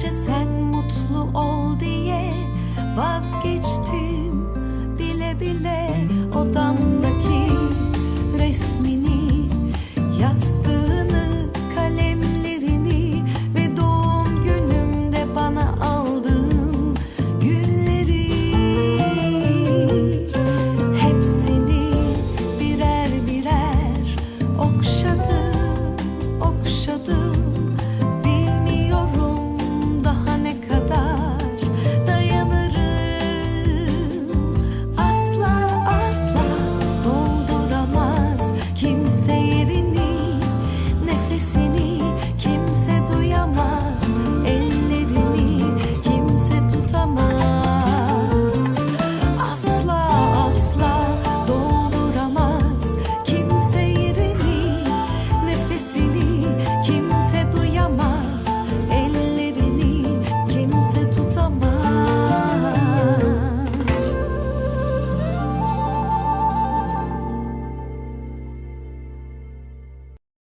sadece sen mutlu ol diye vazgeçtim. Bile bile